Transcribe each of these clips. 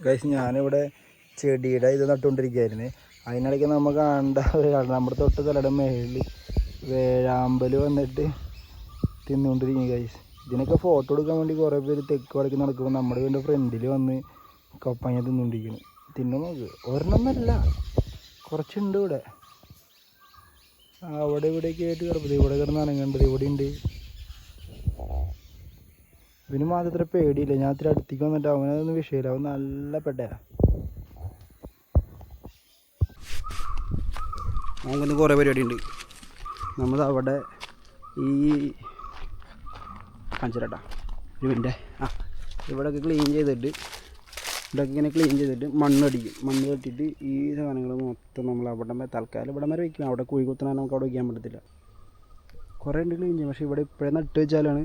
Guys ഞാനിവിടെ ചെടിയുടെ ഇത് നട്ടുകൊണ്ടിരിക്കുകയായിരുന്നു. അതിനിടയ്ക്ക് നമുക്ക് കാണേണ്ട ഒരു കാര്യം നമ്മുടെ തൊട്ട് തലയുടെ മേളിൽ വേഴാമ്പൽ വന്നിട്ട് തിന്നുകൊണ്ടിരിക്കും ഗൈസ് ഇതിനൊക്കെ ഫോട്ടോ എടുക്കാൻ വേണ്ടി കുറേ പേര് തെക്ക് വടക്ക് നടക്കുമ്പോൾ നമ്മുടെ വീടിന്റെ ഫ്രണ്ടിൽ വന്ന് കപ്പങ്ങ തിന്നുകൊണ്ടിരിക്കുന്നു. തിന്നു നോക്ക്. ഒരെണ്ണമല്ല കുറച്ചുണ്ട് ഇവിടെ. അവിടെ ഇവിടെയൊക്കെ ആയിട്ട് കിടപ്പത് ഇവിടെ കിടന്ന് അനങ്ങേണ്ടത് ഇവിടെ ഉണ്ട്. ഇവന് മാത്രം പേടിയില്ല. ഞാൻ ഇത്തിരി അടുത്തേക്ക് വന്നിട്ട് അവനതൊന്നും വിഷയമില്ല. അവൻ നല്ല പെട്ടയാ. നമുക്കിന്ന് കുറേ പരിപാടി ഉണ്ട് നമ്മൾ അവിടെ ഈ കാണിച്ചിട്ടാ ഇവന്റെ ആ ഇവിടെയൊക്കെ ക്ലീൻ ചെയ്തിട്ട് ഇവിടെയൊക്കെ ഇങ്ങനെ ക്ലീൻ ചെയ്തിട്ട് മണ്ണടിക്കും. മണ്ണ് കെട്ടിയിട്ട് ഈ സാധനങ്ങൾ മൊത്തം നമ്മൾ അവിടെ തൽക്കാലം ഇവിടെ വരെ വയ്ക്കും അവിടെ കുഴി കുത്തണ നമുക്ക് അവിടെ വയ്ക്കാൻ പറ്റത്തില്ല. കുറേ ഉണ്ട് ക്ലീൻ ചെയ്യും പക്ഷേ ഇവിടെ ഇപ്പോഴേ നട്ട് വെച്ചാലാണ്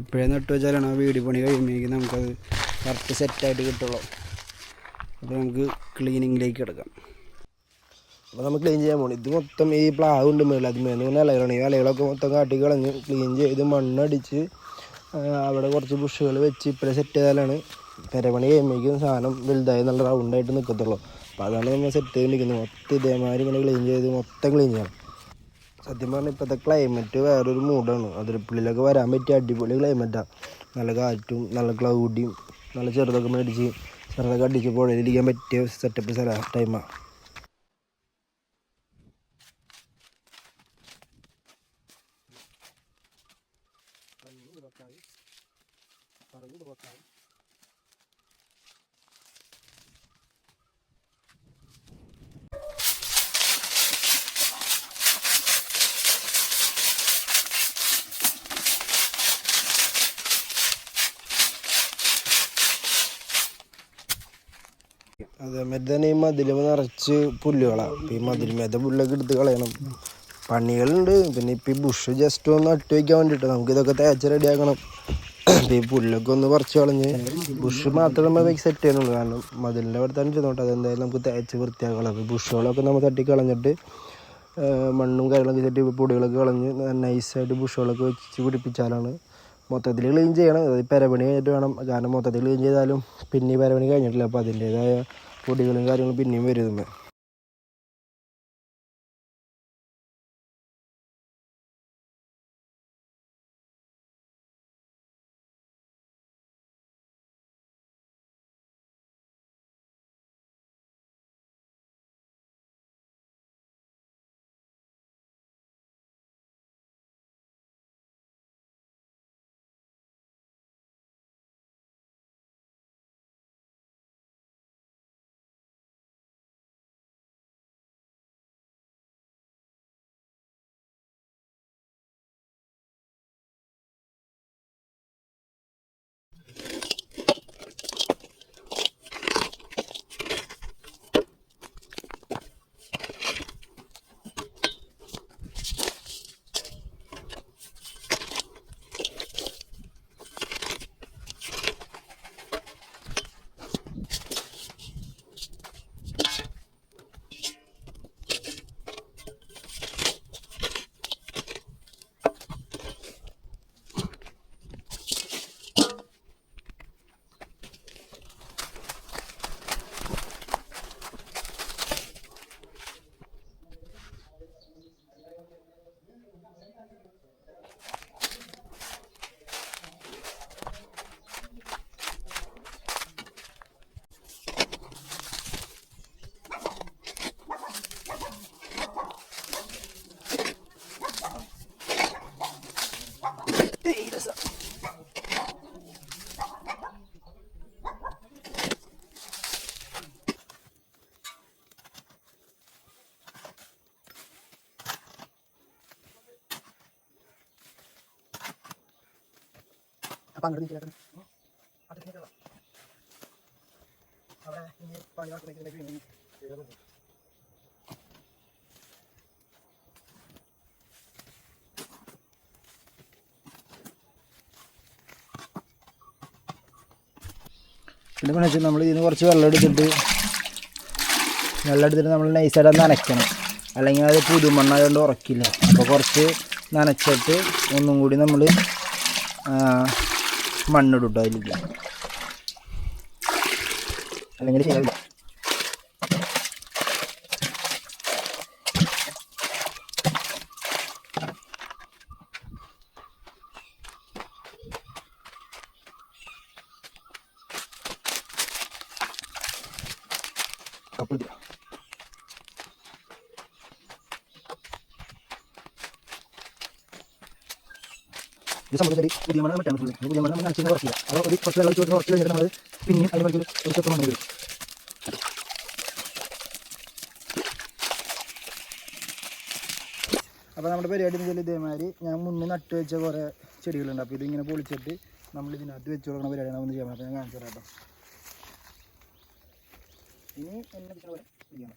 ഇപ്പോഴേ നട്ട് വെച്ചാലാണ് ആ വീട് പണി കഴിയുമ്പോഴേക്കും നമുക്കത് കറക്റ്റ് സെറ്റായിട്ട് കിട്ടുള്ളൂ. അപ്പോൾ നമുക്ക് ക്ലീനിങ്ങിലേക്ക് എടുക്കാം. അപ്പോൾ നമ്മൾ ക്ലീൻ ചെയ്യാൻ പോകണം ഇത് മൊത്തം ഈ പ്ലാവ് ഉണ്ട് മേളിൽ. അത് മേന്ന് പിന്നെ ഇലകളാണ്. ഈ ഇലകളൊക്കെ മൊത്തം കാട്ടി കളഞ്ഞ് ക്ലീൻ ചെയ്ത് മണ്ണടിച്ച് അവിടെ കുറച്ച് ബുഷുകൾ വെച്ച് ഇപ്പോഴേ സെറ്റ് ചെയ്താലാണ് പെരപണി കഴിയുമ്പോഴേക്കും സാധനം വലുതായി നല്ല റൗണ്ടായിട്ട് നിൽക്കത്തുള്ളൂ അപ്പോൾ അതാണ് നമ്മൾ സെറ്റ് ചെയ്ത് നിൽക്കുന്നത് മൊത്തം ഇതേമാതിരി ഇങ്ങനെ ക്ലീൻ ചെയ്ത് മൊത്തം ക്ലീൻ ചെയ്യണം. സത്യം പറഞ്ഞാൽ ഇപ്പോഴത്തെ ക്ലൈമറ്റ് വേറൊരു മൂഡാണ്. അതിരപ്പള്ളിയിലൊക്കെ വരാൻ പറ്റിയ അടിപൊളി ക്ലൈമറ്റാണ് നല്ല കാറ്റും നല്ല ക്ലൗഡിയും നല്ല ചെറുതൊക്കെ മേടിച്ച് ചെറുതൊക്കെ അടിച്ച് പുഴയിലിരിക്കാൻ പറ്റിയ സെറ്റപ്പ് സ്ഥല ടൈമാണ് അതേമാതിരി തന്നെ ഈ നിറച്ച് പുല്ലുകളാണ് ഈ മതിലുമേത്തെ പുല്ലൊക്കെ എടുത്ത് കളയണം. പണികളുണ്ട്. പിന്നെ ഇപ്പം ഈ ബുഷ് ജസ്റ്റ് ഒന്ന് അട്ടി വയ്ക്കാൻ വേണ്ടിയിട്ട് നമുക്ക് ഇതൊക്കെ തേച്ച് റെഡിയാക്കണം അപ്പം ഈ പുല്ലൊക്കെ ഒന്ന് പറിച്ച് കളഞ്ഞ് ബുഷ് മാത്രമേ നമ്മൾ സെറ്റ് ചെയ്യാനുള്ളൂ കാരണം മതിലിന്റെ അവിടെ തന്നെ ചെന്നോട്ടെ അതെന്തായാലും നമുക്ക് തേച്ച് വൃത്തിയാക്കണം അപ്പോൾ ബുഷുകളൊക്കെ നമ്മൾ തട്ടി കളഞ്ഞിട്ട് മണ്ണും കാര്യങ്ങളൊക്കെ തട്ടി പൊടികളൊക്കെ കളഞ്ഞ് നൈസായിട്ട് ബുഷുകളൊക്കെ വെച്ച് പിടിപ്പിച്ചാലാണ് മൊത്തത്തിൽ ക്ലീൻ ചെയ്യണം. അത് പെരപണി കഴിഞ്ഞിട്ട് വേണം. കാരണം മൊത്തത്തിൽ ക്ലീൻ ചെയ്താലും പിന്നെ പെരപണി കഴിഞ്ഞിട്ടില്ല. അപ്പോൾ അതിന്റേതായ പൊടികളും കാര്യങ്ങളും പിന്നെയും വരുന്നത് അപ്പം അങ്ങോട്ട് നിൽക്കില്ല അവിടെ പിന്നെ വെച്ചാൽ നമ്മൾ ഇതിന് കുറച്ച് വെള്ളം എടുത്തിട്ട് വെള്ളം എടുത്തിട്ട് നമ്മൾ നൈസായിട്ട് നനയ്ക്കണം. അല്ലെങ്കിൽ അത് പുതുമണ്ണായതുകൊണ്ട് ഉറക്കില്ല. അപ്പോൾ കുറച്ച് നനച്ചിട്ട് ഒന്നും കൂടി നമ്മൾ മണ്ണിടും കേട്ടോ അതിലേക്ക് അല്ലെങ്കിൽ ശരിയാവില്ല. കപ്പില്ല ഇത് പുതിയ പുതിയ അപ്പോൾ ഒരു കുറച്ച് അപ്പോൾ നമ്മുടെ പരിപാടി എന്ന് വെച്ചാൽ ഇതേമാതിരി ഞാൻ മുന്നേ നട്ട് വെച്ച കുറേ ചെടികളുണ്ട്. അപ്പോൾ ഇതിങ്ങനെ പൊളിച്ചിട്ട് നമ്മൾ ഇതിനകത്ത് വെച്ച് കൊടുക്കുന്ന പരിപാടിയാണ് ഒന്ന് ചെയ്യാൻ അപ്പോൾ ഞാൻ കാണിച്ചു തരാം കേട്ടോ. ഇനി എന്നെ ചെയ്യണം.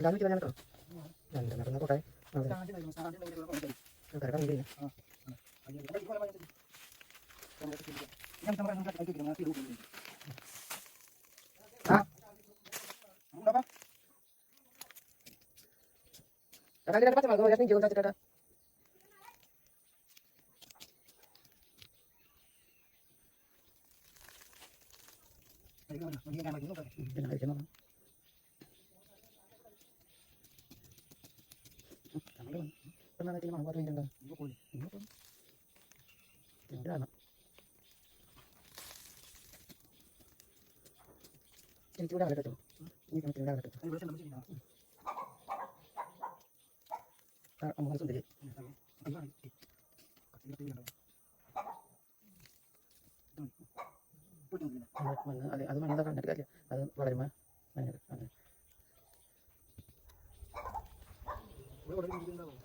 കൂടി കുട്ടിയാ വെക്കാം എല്ലാവരും കുട്ടിയാ വന്നേ പത്ത് കാലം അഞ്ചാം മറ്റേ കത്തിരി കുറച്ച് കത്തിരി അവർ ഇങ്ങനെ പറ്റി അവിടെ നിന്ന് വിളിക്കുന്നത് എല്ലാവരും വിളിക്കുന്നത് ഞാൻ കേട്ടോ രണ്ട് നടന്ന കോട്ടെ. ചേട്ടാ എനിക്കിവിടെ കേട്ടോ. ഈ കണക്കിവിടെ കേട്ടോ അമ്മ സുന്ദരി അത്. മണ്ണ് കണ്ടിട്ട് കാര്യം? അത്. 没有 udah, 了